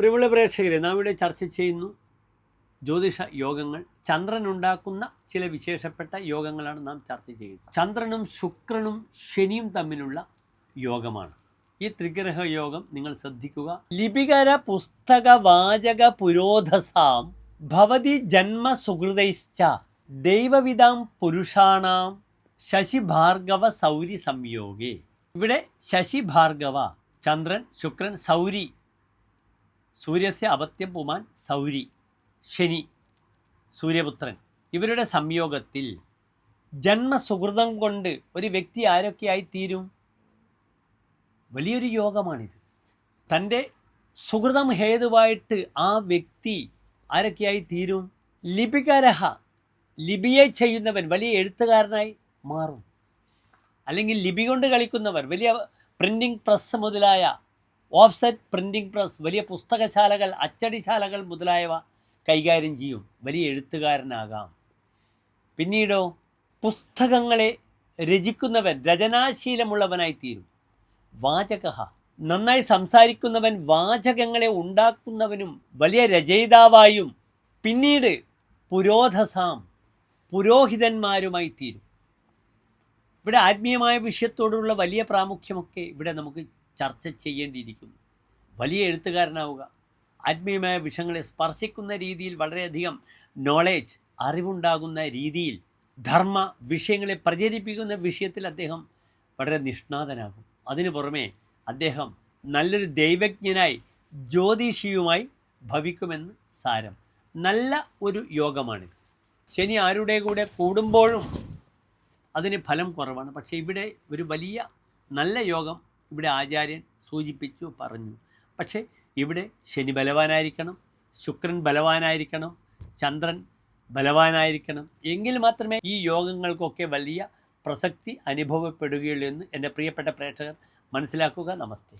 പ്രിയമുള്ള പ്രേക്ഷകരെ നാം ഇവിടെ ചർച്ച ചെയ്യുന്നു ജ്യോതിഷ യോഗങ്ങൾ. ചന്ദ്രൻ ഉണ്ടാക്കുന്ന ചില വിശേഷപ്പെട്ട യോഗങ്ങളാണ് നാം ചർച്ച ചെയ്യുന്നത്. ചന്ദ്രനും ശുക്രനും ശനിയും തമ്മിലുള്ള യോഗമാണ്. ഈ ത്രിഗ്രഹ യോഗം നിങ്ങൾ ശ്രദ്ധിക്കുക. ലിപികര പുസ്തക വാചക പുരോധസാം ഭവതി ജന്മ ജന്മസുഹൃതൈശ്ച ദൈവവിധാം പുരുഷാണാം ശശി ഭാർഗവ സൗരി സംയോഗേ. ഇവിടെ ശശി ഭാർഗവ ചന്ദ്രൻ ശുക്രൻ സൗരി സൂര്യസ്യ അപത്യം പുമാൻ സൗരി ശനി സൂര്യപുത്രൻ. ഇവരുടെ സംയോഗത്തിൽ ജന്മസുഹൃതം കൊണ്ട് ഒരു വ്യക്തി ആരൊക്കെയായി തീരും വലിയൊരു യോഗമാണിത്. തന്റെ സുഹൃതം ഹേതുവായിട്ട് ആ വ്യക്തി ആരൊക്കെയായി തീരും ലിപികരഹ ലിപിയെ ചെയ്യുന്നവൻ വലിയ എഴുത്തുകാരനായി മാറും. അല്ലെങ്കിൽ ലിപി കൊണ്ട് കളിക്കുന്നവർ വലിയ പ്രിന്റിംഗ് പ്രസ് മുതലായ ഓഫ്സെറ്റ് പ്രിന്റിംഗ് പ്രസ് വലിയ പുസ്തകശാലകൾ അച്ചടിശാലകൾ മുതലായവ കൈകാര്യം ചെയ്യും. വലിയ എഴുത്തുകാരനാകാം. പിന്നീടോ പുസ്തകങ്ങളെ രചിക്കുന്നവൻ രചനാശീലമുള്ളവനായി തീരും വാചക നന്നായി സംസാരിക്കുന്നവൻ വാചകങ്ങളെ ഉണ്ടാക്കുന്നവനും വലിയ രചയിതാവായും പിന്നീട് പുരോധസാം പുരോഹിതന്മാരുമായി തീരും ഇവിടെ ആത്മീയമായ വിഷയത്തോടുള്ള വലിയ പ്രാമുഖ്യമൊക്കെ ഇവിടെ നമുക്ക് ചർച്ച ചെയ്യേണ്ടിയിരിക്കുന്നു. വലിയ എഴുത്തുകാരനാവുക. ആത്മീയമായ വിഷയങ്ങളെ സ്പർശിക്കുന്ന രീതിയിൽ വളരെയധികം നോളേജ് അറിവുണ്ടാകുന്ന രീതിയിൽ ധർമ്മ വിഷയങ്ങളെ പ്രചരിപ്പിക്കുന്ന വിഷയത്തിൽ അദ്ദേഹം വളരെ നിഷ്ണാതനാകും. അതിനു പുറമേ അദ്ദേഹം നല്ലൊരു ദൈവജ്ഞനായി ജ്യോതിഷിയുമായി ഭവിക്കുമെന്ന് സാരം. നല്ല ഒരു യോഗമാണ് ശനി ആരുടെ കൂടെ കൂടുമ്പോഴും അതിന് ഫലം കുറവാണ്. പക്ഷേ ഇവിടെ ഒരു വലിയ നല്ല യോഗം ഇവിടെ ആചാര്യൻ സൂചിപ്പിച്ചു പറഞ്ഞു. പക്ഷേ ഇവിടെ ശനി ബലവാനായിരിക്കണം ശുക്രൻ ബലവാനായിരിക്കണം ചന്ദ്രൻ ബലവാനായിരിക്കണം. എങ്കിൽ മാത്രമേ ഈ യോഗങ്ങൾക്കൊക്കെ വലിയ പ്രസക്തി അനുഭവപ്പെടുകയുള്ളൂ എന്ന് എന്റെ പ്രിയപ്പെട്ട പ്രേക്ഷകർ മനസ്സിലാക്കുക. നമസ്തേ.